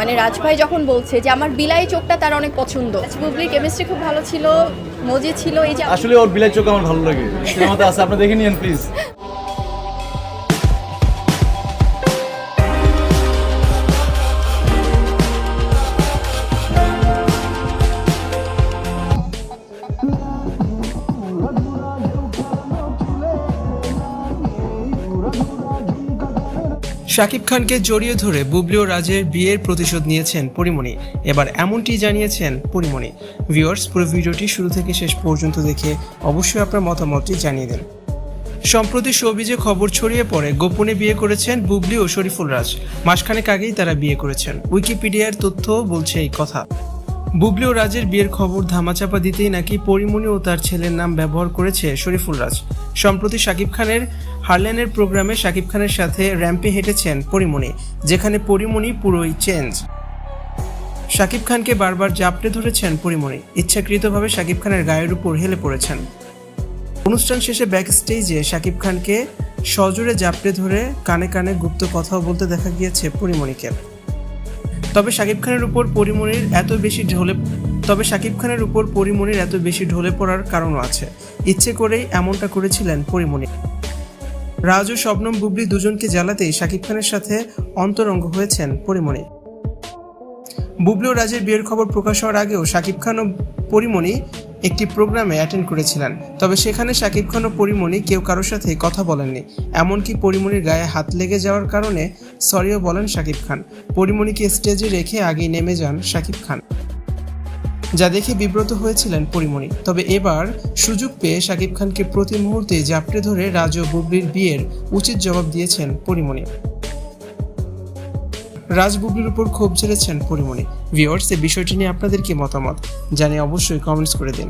মানে রাজভাই যখন বলছে যে আমার বিলাই চোখটা তার অনেক পছন্দ। বুবলির কেমিস্ট্রি খুব ভালো ছিল, মজে ছিল, এই যে আসলে ওর বিলাই চোখ আমার ভালো লাগে। সিনেমাতে আছে আপনি দেখে নিন প্লিজ শাকিব খানকে জড়িয়ে ধরে বুবলি ও রাজের বিয়ের প্রতিশোধ নিয়েছেন পরিমণি। এবার এমনটি জানিয়েছেন পরিমণি। ভিউয়ার্স, পুরো ভিডিওটি শুরু থেকে শেষ পর্যন্ত দেখে অবশ্যই আপনার মতামতটি জানিয়ে দেন। সম্প্রতি শোবিজে খবর ছড়িয়ে পড়ে, গোপনে বিয়ে করেছেন বুবলি ও শরীফুল রাজ। মাসখানেক আগেই তারা বিয়ে করেছেন। উইকিপিডিয়ার তথ্য বলছে এই কথা। বুবলি ও রাজের বিয়ের খবর ধামাচাপা দিতেই নাকি পরিমণি ও তার ছেলের নাম ব্যবহার করেছে শরীফুল রাজ। সম্প্রতি শাকিব খানের হারল্যানের প্রোগ্রামে শাকিব খানের সাথে র্যাম্পে হেঁটেছেন পরিমণি, যেখানে পরিমণি পুরোই চেঞ্জ। শাকিব খানকে বারবার জাপটে ধরেছেন পরিমণি, ইচ্ছাকৃতভাবে শাকিব খানের গায়ের উপর হেলে পড়েছেন। অনুষ্ঠান শেষে ব্যাক স্টেজে শাকিব খানকে সজোরে জাপটে ধরে কানে কানে গুপ্ত কথাও বলতে দেখা গিয়েছে পরিমণিকে। তবে শাকিব খানের উপর পরিমণির এত বেশি ঢলে তবে শাকিব খানের উপর পরিমণির এত বেশি ঢলে পড়ার কারণও আছে। ইচ্ছে করেই এমনটা করেছিলেন পরিমণি রাজ ও শবনম বুবলি দুজনকে জ্বালাতেই শাকিব খানের সাথে অন্তরঙ্গ হয়েছেন পরিমণি বুবলি ও রাজের বিয়ের খবর প্রকাশ হওয়ার আগেও শাকিব খান ও পরিমণি একটি প্রোগ্রামে অ্যাটেন্ড করেছিলেন, তবে সেখানে শাকিব খান ও পরিমণি কেউ কারোর সাথে কথা বলেননি। এমনকি পরিমণির গায়ে হাত লেগে যাওয়ার কারণে সরিও বলেন শাকিব খান। পরিমণিকে স্টেজে রেখে আগেই নেমে যান শাকিব খান। যা দেখে বিব্রত হয়েছিলেন পরিমণি। তবে এবার সুযোগ পেয়ে শাকিব খানকে প্রতি মুহূর্তে জাপটে ধরে রাজ ও বুবলির বিয়ের উচিত জবাব দিয়েছেন পরিমণি। রাজ বুবলির উপর ক্ষোভ ঝেড়েছেন পরিমণি। ভিওর্স এই বিষয়টি নিয়ে আপনাদের কি মতামত? জানিয়ে অবশ্যই কমেন্টস করে দিন।